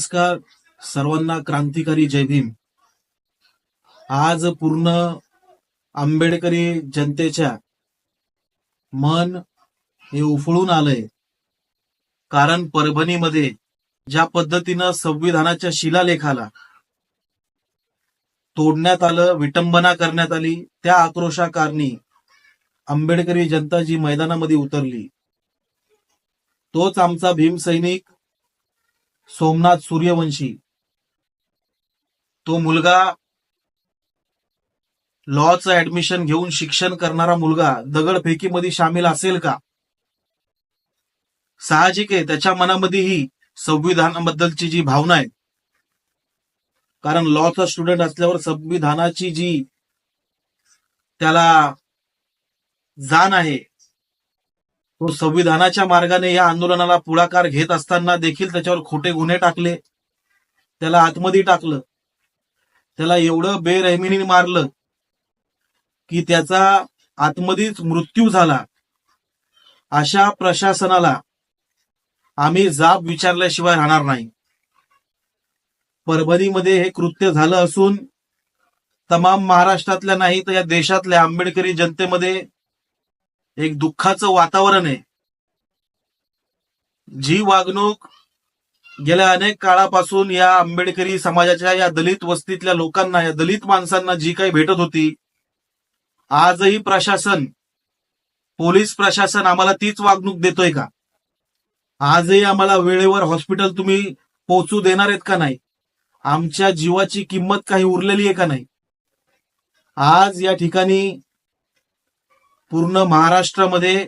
नमस्कार. सर्वांना क्रांतिकारी जय भीम. आज पूर्ण आंबेडकरी जनतेच्या मन हे उफळून आलंय. कारण परभणीमध्ये ज्या पद्धतीनं संविधानाच्या शिलालेखाला तोडण्यात आलं विटंबना करण्यात आली त्या आक्रोशाकारणी आंबेडकरी जनता जी मैदानामध्ये उतरली तोच आमचा भीमसैनिक सोमनाथ सूर्यवंशी. तो मुलगा लॉचं ऍडमिशन घेऊन शिक्षण करणारा मुलगा दगडफेकीमध्ये सामील असेल का? साहजिक आहे त्याच्या मनामध्येही संविधानाबद्दलची जी भावना आहे. कारण लॉचा स्टुडंट असल्यावर संविधानाची जी त्याला जाण आहे तो संविधानाच्या मार्गाने या आंदोलनाला पुढाकार घेत असताना देखील त्याच्यावर खोटे गुन्हे टाकले. त्याला आतमध्ये टाकलं. त्याला एवढं बेरहमिनी मारलं की त्याचा आतमध्येच मृत्यू झाला. अशा प्रशासनाला आम्ही जाब विचारल्याशिवाय राहणार नाही. परभणीमध्ये हे कृत्य झालं असून तमाम महाराष्ट्रातल्या नाही तर या देशातल्या आंबेडकरी जनतेमध्ये एक दुःखाचं वातावरण आहे. जी वागणूक गेल्या अनेक काळापासून या आंबेडकरी समाजाच्या या दलित वस्तीतल्या लोकांना या दलित माणसांना जी काही भेटत होती आजही प्रशासन पोलीस प्रशासन आम्हाला तीच वागणूक देतोय का? आजही आम्हाला वेळेवर हॉस्पिटल तुम्ही पोहोचू देणार आहेत का नाही? आमच्या जीवाची किंमत काही उरलेली आहे का नाही? आज या ठिकाणी पूर्ण महाराष्ट्रामध्ये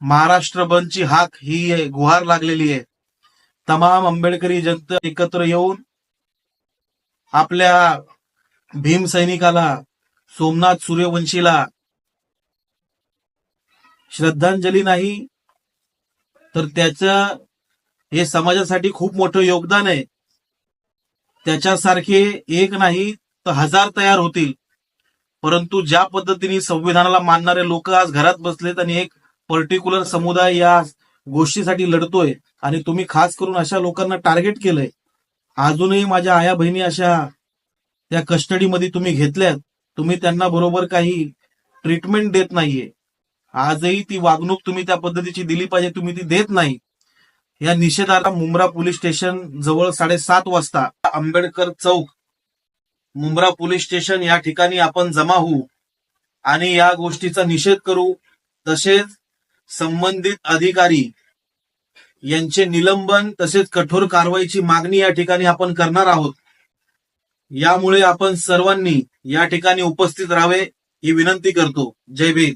महाराष्ट्र बंदची हाक ही आहे, गुहार लागलेली आहे. तमाम आंबेडकरी जनता एकत्र येऊन आपल्या भीम सैनिकाला सोमनाथ सूर्यवंशीला श्रद्धांजली नाही तर त्याचं हे समाजासाठी खूप मोठं योगदान आहे. त्याच्यासारखे एक नाही तर हजार तयार होतील. परंतु ज्या पद्धतीने संविधानाला मानणारे लोक आज घरात बसलेत आणि एक पर्टिक्युलर समुदाय या गोष्टीसाठी लढतोय आणि तुम्ही खास करून अशा लोकांना टार्गेट केलंय अजूनही माझ्या आया बहिणी अशा त्या कस्टडीमध्ये तुम्ही घेतल्यात तुम्ही त्यांना बरोबर काही ट्रीटमेंट देत नाहीये. आजही ती वागणूक तुम्ही त्या पद्धतीची दिली पाहिजे तुम्ही ती देत नाही. या निषेधाला मुंब्रा पोलीस स्टेशन जवळ साडेसात वाजता आंबेडकर चौक मुंब्रा पोलीस स्टेशन या ठिकाणी आपण जमा होऊ आणि या गोष्टीचा निषेध करू. तसेच संबंधित अधिकारी यांचे निलंबन तसेच कठोर कारवाईची मागणी या ठिकाणी आपण करणार आहोत. यामुळे आपण सर्वांनी या ठिकाणी उपस्थित राहावे ही विनंती करतो. जय भीम.